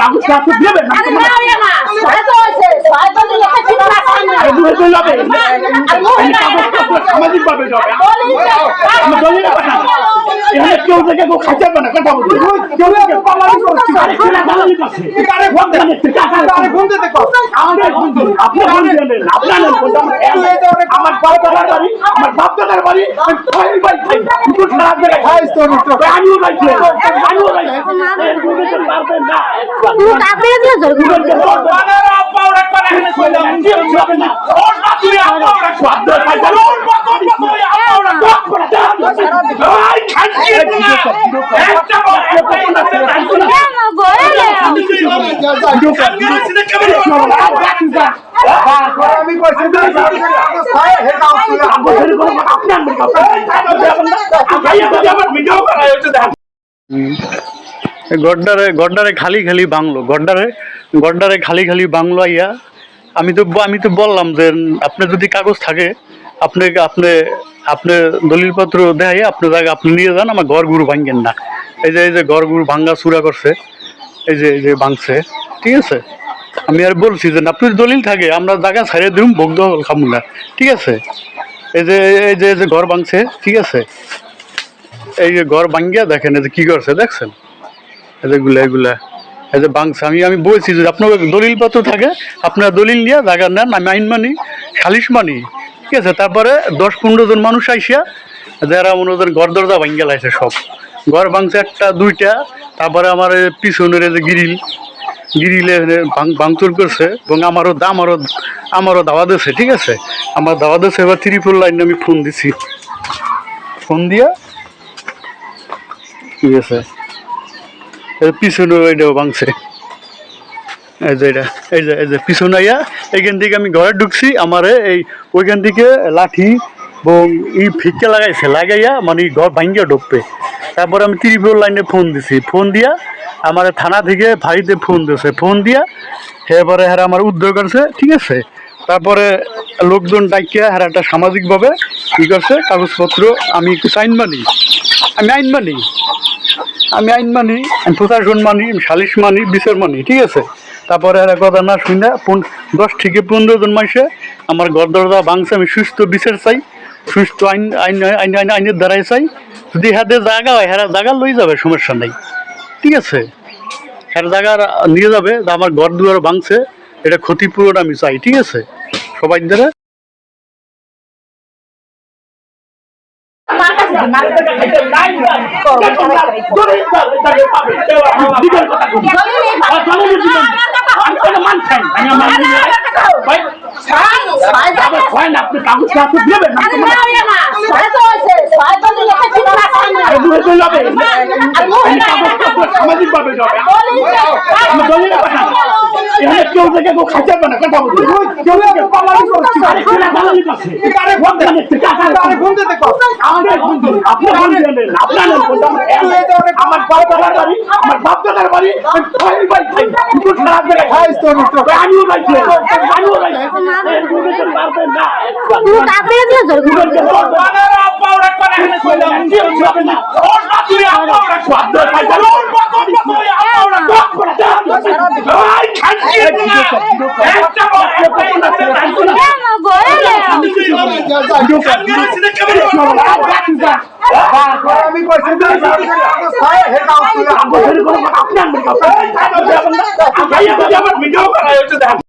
কাগজ আছে দেবেন না আরে না রে মা ছয় তো হয়েছে ছয় তো দিলে তো ঠিক আরে তো যাবে আর সামাজিক ভাবে যাবে আমি দলিল কথা এখানে কেউ থেকে কেউ খাইতে পারে না কথা বলছি কেউ থেকে পালানি করছে আরে কেনা পালানি করছে আরে ফোন দেন আরে ফোন দিতে কর আমাদের ফোন দিন আপনি ফোন দেন আপনার ফোন আমার বাপ দাদার বাড়ি আমার বাপ দাদার বাড়ি আমি ফাইল বাই খাই দুটো খারাপ জায়গায় খাইছ তো নষ্ট আমিও বাই খাই আমিও বাই খাই পারবেন না তুই তাড়াতাড়ি দিয়ে ধর কেন গো এলে আমি কইছি গড্ডারে গড্ডারে খালি খালি বাংলো। গড্ডারে গড্ডারে খালি খালি বাংলো আইয়া আমি তো আমি তো বললাম যে আপনার যদি কাগজ থাকে আপনি আপনি আপনি দলিলপত্র দেখাই আপনি জায়গা আপনি নিয়ে যান আমার ঘর গুরু ভাঙেন না। এই যে এই যে ঘর গুরু ভাঙ্গা চূড়া করছে এই যে এই যে ভাঙছে ঠিক আছে? আমি আর বলছি যে, আপনার দলিল থাকে, আমরা জায়গা ছাড়িয়ে দিম, ভোগ খামু না। ঠিক আছে? এই যে এই যে এই যে ঘর ভাঙছে, ঠিক আছে? এই যে ঘর ভাঙ্গিয়া দেখেন, এই যে কি করছে দেখছেন? এগুলা এগুলা, এই যে বাংস আমি আমি বলছি যে আপনার দলিল পত্র থাকে, আপনার দলিল নিয়ে জায়গা নেন, আমি আইন মানি, সালিশ মানি। ঠিক আছে? তারপরে দশ পনেরো জন মানুষ আইসিয়া, যারা মনে করেন ঘর দরজা ভাঙ্গা লাইছে সব। ঘর ভাঙছে একটা, দুইটা, তারপরে আমার পিছনের এই যে গিরিল গিরিলে ভাঙচুর করছে এবং আমারও আমারও আমারও দাওয়া দিয়েছে ঠিক আছে? আমার দাওয়া দিয়েছে এবার ত্রিপুর লাইনে আমি ফোন দিছি। ফোন দিয়া? ঠিক আছে। পিছনে ওইটাও ভাঙছে। এই যে এটা, এই যে এই যে পিছনে আইয়া এইখান থেকে আমি ঘরে ঢুকছি, আমারে এই ওইখান থেকে লাঠি এবং ই ফিকে লাগাইছে, লাগাইয়া মানে ঘর ভাঙ্গিয়া ঢুকবে। তারপরে আমি ত্রিপুর লাইনে ফোন দিছি। ফোন দিয়া আমার থানা থেকে ভাইতে ফোন দিয়েছে ফোন দিয়া এবারে হ্যাঁ আমার উদ্যোগ করছে, ঠিক আছে? তারপরে লোকজন ডাকিয়া হ্যাঁ একটা সামাজিকভাবে কী করছে, কাগজপত্র, আমি কিছু আইন মানি। আমি আইন মানি। আমি আইন মানি, আমি প্রশাসন মানি, আমি সালিশ মানি, বিচার মানি, ঠিক আছে? তারপরে আর কথা না শুনে দশ থেকে পনেরো জন মাসে আমার ঘর দরজা ভাঙছে, আমি সুস্থ বিচার চাই সুস্থ আইন আইন আইন আইন আইনের দ্বারাই চাই। যদি হাতে জায়গা হয় হ্যাঁ জায়গা লই যাবে, সমস্যা নেই। ঠিক আছে। হ্যাঁ জায়গা নিয়ে যাবে আমার ঘর দুয়ার ভাঙছে এটা ক্ষতিপূরণ আমি চাই ঠিক আছে? সবাই দ্বারা আপনি সামাজিক ভাবে যাবে এখানে কেউ থেকে কেউ খাইতে পারে না কথা বলছি কেউ থেকে পালানি করছে পালানি করছে আরে ফোন দেন আরে ফোন কর আমাদের ফোন দিন আপনি ফোন দেন আপনার ফোন আমার বাপ দাদার বাড়ি আমার বাপ দাদার বাড়ি আমি ফাইল বাই খাই দুটো খারাপ জায়গায় খাইছ তো নষ্ট আমিও খাই আমিও বাই খাই পারবেন না তুই তাড়াতাড়ি দিয়ে ধর আপনার ভিডিও করা হচ্ছে দেখ